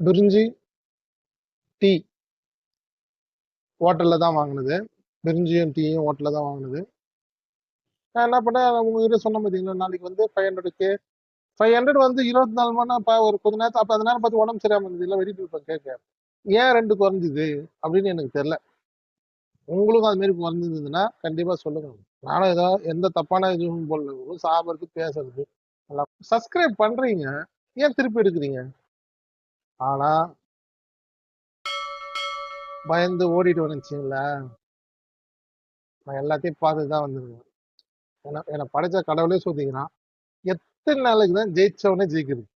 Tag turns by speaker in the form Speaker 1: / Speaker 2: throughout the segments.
Speaker 1: பிரிஞ்சி டீ ஹோட்டலில் தான் வாங்கினது. பிரிஞ்சியும் டீயும் ஹோட்டலில் தான் வாங்கினது. நான் என்ன பண்ணேன்? உங்ககிட்ட சொன்ன பார்த்தீங்களா நாளைக்கு வந்து ஃபைவ் ஹண்ட்ரடுக்கு ஃபைவ் ஹண்ட்ரட் வந்து இருபத்தி நாலு மணி நேரம் ஒரு கொஞ்ச நேரத்து அப்போ அந்த நேரம் பார்த்து உடம்பு சரியாக இருந்தது. இல்லை வெடிட்டு இருப்பேன் கேட்க ஏன் ரெண்டு குறைஞ்சிது? அப்படின்னு எனக்கு தெரியல. உங்களுக்கும் அது மாதிரி குறைஞ்சிருந்ததுன்னா கண்டிப்பாக சொல்லுங்கள் நானும் ஏதோ எந்த தப்பான இதுவும் போடல. சாப்பிட்றது பேசுறது. நல்லா சப்ஸ்கிரைப் பண்ணுறீங்க ஏன் திருப்பி எடுக்கிறீங்க? ஆனா பயந்து ஓடிட்டு வந்துச்சுங்களா நான் எல்லாத்தையும் பார்த்து தான் வந்திருக்கேன் என்ன என்னை படைச்ச கடவுளே சொல்லிக்கிறான் எத்தனை நாளைக்கு தான் ஜெயிச்சவனே ஜெயிக்கிறது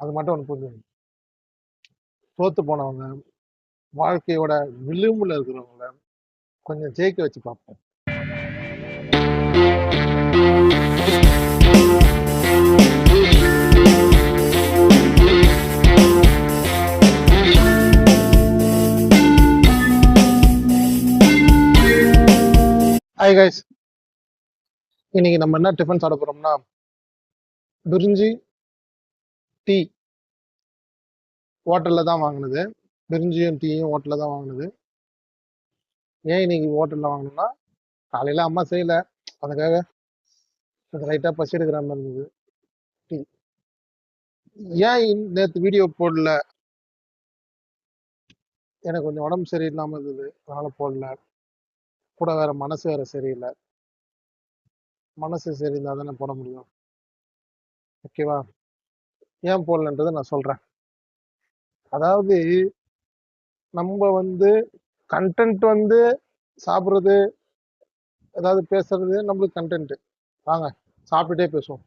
Speaker 1: அது மட்டும் ஒன்று புரிஞ்சுங்க தோத்து போனவங்க வாழ்க்கையோட விளிம்புல இருக்கிறவங்கள கொஞ்சம் ஜெயிக்க வச்சு பார்ப்போம். ஹாய் கைஸ் இன்னைக்கு நம்ம என்ன டிஃபன் சாப்பிட போறோம்னா பிரிஞ்சி டீ ஹோட்டலில் தான் வாங்கினது. பிரிஞ்சியும் டீயும் ஹோட்டலில் தான் வாங்கினது. ஏன் இன்னைக்கு ஹோட்டலில் வாங்கினோம்னா காலையில் அம்மா செய்யல. அதுக்காக லைட்டாக பசி எடுக்கிற மாதிரி இருந்தது. டீ. ஏன் நேற்று வீடியோ போடல? எனக்கு கொஞ்சம் உடம்பு சரியில்லாமல் இருந்தது. அதனால் போடல. கூட வேற மனசு வேற சரியில்லை. மனசு சரியில்லை தானே போட முடியும். ஓகேவா ஏன் போடலன்றதை நான் சொல்றேன். அதாவது நம்ம வந்து கண்டென்ட் வந்து சாப்பிட்றது ஏதாவது பேசுறது நம்மளுக்கு கண்டென்ட் வாங்க சாப்பிட்டுட்டே பேசுவோம்.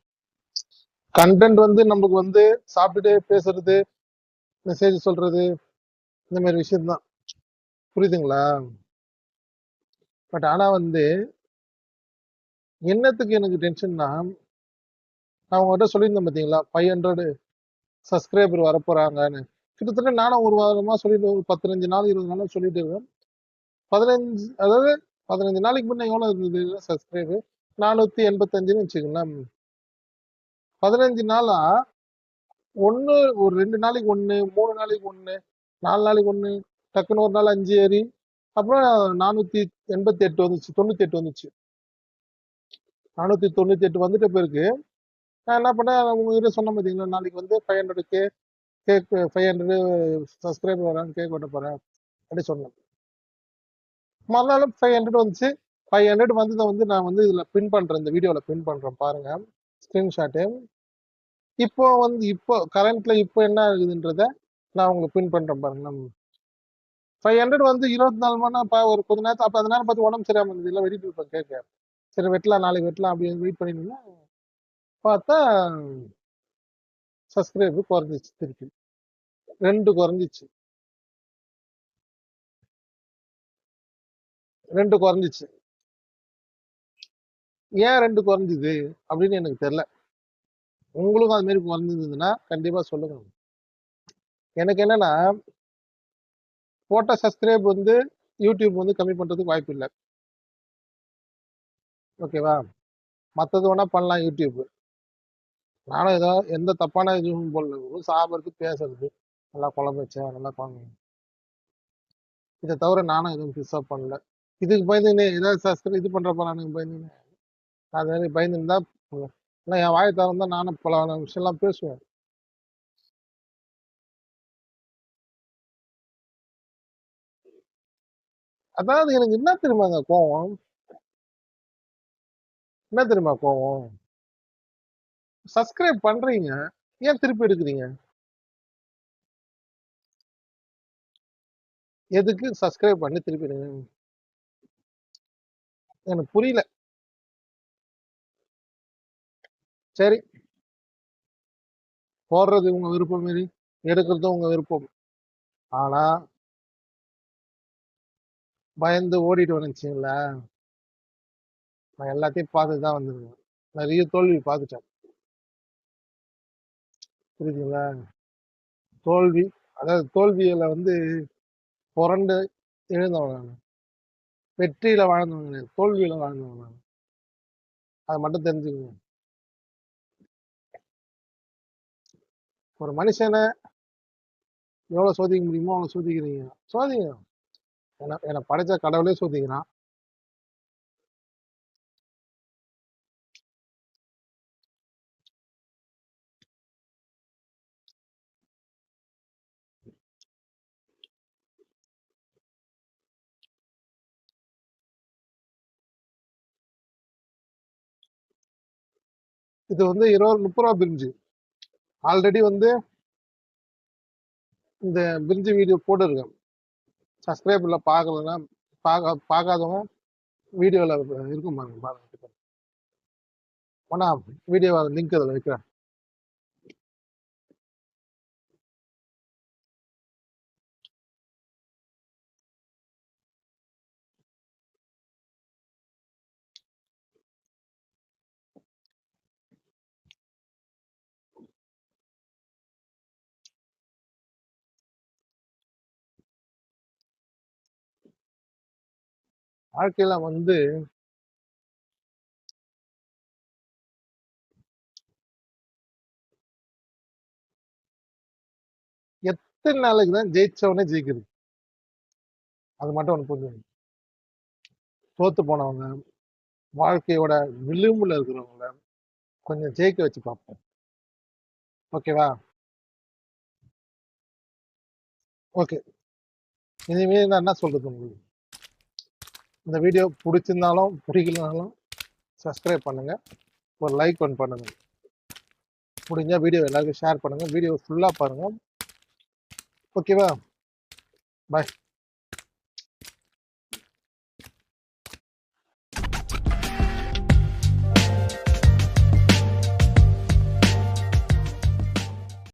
Speaker 1: கண்டென்ட் வந்து நம்மளுக்கு வந்து சாப்பிட்டுட்டே பேசுறது மெசேஜ் சொல்றது இந்த மாதிரி விஷயம்தான். புரியுதுங்களா? பட் ஆனால் வந்து என்னத்துக்கு எனக்கு டென்ஷன்னா நான் உங்கள்கிட்ட சொல்லியிருந்தேன் பார்த்தீங்களா ஃபைவ் ஹண்ட்ரடு சப்ஸ்கிரைபர் வரப்போகிறாங்கன்னு கிட்டத்தட்ட நானும் ஒரு வாரமாக சொல்லிட்டு ஒரு பதினஞ்சு நாள் இருபது நாள் சொல்லிட்டு இருக்கேன். பதினஞ்சு அதாவது பதினஞ்சு நாளைக்கு முன்னே எவ்வளோ இருந்தது சப்ஸ்கிரைபர் நானூற்றி எண்பத்தஞ்சுன்னு வச்சுக்கலாம் பதினஞ்சு நாளா ஒன்று ஒரு ரெண்டு நாளைக்கு ஒன்று மூணு நாளைக்கு ஒன்று நாலு நாளைக்கு ஒன்று டக்குன்னு ஒரு நாள் அஞ்சு ஏறி அப்புறம் நானூத்தி எண்பத்தி எட்டு வந்துச்சு தொண்ணூத்தி எட்டு வந்துச்சு. நானூத்தி தொண்ணூத்தி எட்டு வந்துட்ட பிறகு நான் என்ன பண்ணேன்? உங்ககிட்ட சொன்ன பார்த்தீங்களா நாளைக்கு வந்து ஃபைவ் ஹண்ட்ரடுக்கு கேக் ஃபைவ் ஹண்ட்ரடு சப்ஸ்கிரைபர் வராங்க கேக் வெட்ட போறேன் அப்படி சொன்னேன். மறுநாள் ஃபைவ் ஹண்ட்ரட் வந்துச்சு. ஃபைவ் ஹண்ட்ரட் வந்ததை வந்து நான் வந்து இதுல பின் பண்றேன் இந்த வீடியோல பின் பண்றேன் பாருங்க. ஸ்கிரீன்ஷாட்டு இப்போ வந்து இப்போ கரண்ட்ல இப்போ என்ன இருக்குதுன்றத நான் உங்களுக்கு பின் பண்றேன் பாருங்க. ஃபைவ் ஹண்ட்ரட் வந்து இருபத்தி நாலு மணி நேரம் ஒரு கொஞ்ச நேரத்து அப்போ அந்த நேரம் பார்த்து உடம்பு சரியாம இருந்தது. இல்லை வெடிட்டு இருப்பேன் கேட்க. சரி வெட்டலாம் நாளைக்கு வெட்டலாம் அப்படின்னு வெயிட் பண்ணிருந்தா பார்த்தா சப்ஸ்கிரைப் குறைஞ்சிச்சு திருப்பி. ரெண்டு குறைஞ்சிச்சு ரெண்டு குறைஞ்சிச்சு ஏன் ரெண்டு குறைஞ்சிது அப்படின்னு எனக்கு தெரியல. உங்களுக்கும் அது மாதிரி குறைஞ்சிருந்ததுன்னா கண்டிப்பாக சொல்லுங்க. எனக்கு என்னன்னா போட்ட சப்ஸ்கிரைப் வந்து யூடியூப் வந்து கம்மி பண்ணுறதுக்கு வாய்ப்பு இல்லை. ஓகேவா மற்றது வேணா பண்ணலாம் யூடியூப்பு நானும் ஏதோ எந்த தப்பான இதுவும் போடல. வெறும் சாப்பிட்றது பேசுறது. நல்லா குழம்பு வச்சேன் நல்லா குழம்பு. இதை தவிர நானும் எதுவும் பெருசாக பண்ணல. இதுக்கு பயந்துன்னு ஏதாவது சஸ்கிரைப் இது பண்ணுறப்ப போறானுங்க பயந்துன்னு அது மாதிரி பயந்துன்னு தான் இல்லை என் வாயை திறந்தா நானும் பல விஷயம்லாம் பேசுவேன். அதாவது எனக்கு என்ன தெரியுமாங்க கோவம்? என்ன தெரியுமா கோவம்? சப்ஸ்கிரைப் பண்றீங்க. ஏன் திருப்பி எடுக்கிறீங்க? எதுக்கு சப்ஸ்கிரைப் பண்ணி திருப்பி எடுங்க? எனக்கு புரியல. சரி. போடுறது உங்க விருப்பம் மாரி எடுக்கிறதும் உங்க விருப்பம். ஆனா பயந்து ஓடிட்டு வந்துச்சுங்களா நான் எல்லாத்தையும் பார்த்து தான் வந்திருக்கேன். நிறைய தோல்வி பார்த்துட்டேன். புரியுதுங்களா? தோல்வி அதாவது தோல்வியில வந்து புரண்டு எழுந்தவன் நான். வெற்றியில வாழ்ந்தவன் கிடையாது. தோல்வியில வாழ்ந்தவன் நான். அதை மட்டும் தெரிஞ்சுக்கோங்க. ஒரு மனுஷனை எவ்வளோ சோதிக்க முடியுமோ அவ்வளோ சோதிக்கிறீங்க. சோதிங்க. ஏன்னா என்னை படைச்ச கடவுளே சோதிக்கிறான். இது வந்து இருபது முப்பது ரூபா பிரிஞ்சு ஆல்ரெடி வந்து இந்த பிரிஞ்சு வீடியோ போட்டுருக்கேன். சப்ஸ்கிரைப்ல பார்க்கலன்னா பார்க்க பார்க்காதவங்க வீடியோவில் இருக்கும் பாருங்க பாருங்க. ஆனால் வீடியோ லிங்க் அதில் வைக்கிறேன். வாழ்க்கையில வந்து எத்தனை நாளைக்கு தான் ஜெயிச்சவனே ஜெயிக்கிறது? அது மட்டும் ஒன்று புரிஞ்சு தோத்து போனவங்க வாழ்க்கையோட விளிம்புல இருக்கிறவங்கள கொஞ்சம் ஜெயிக்க வச்சு பார்ப்போம். ஓகேவா ஓகே இனிமேல் நான் என்ன சொல்றது உங்களுக்கு? இந்த வீடியோ பிடிச்சிருந்தாலும் பிடிக்கலனாலும் சப்ஸ்கிரைப் பண்ணுங்கள் ஒரு லைக் ஒன் பண்ணுங்கள் முடிஞ்சால் வீடியோ எல்லாருக்கும் ஷேர் பண்ணுங்கள் வீடியோ ஃபுல்லாக பாருங்கள் ஓகேவா பாய்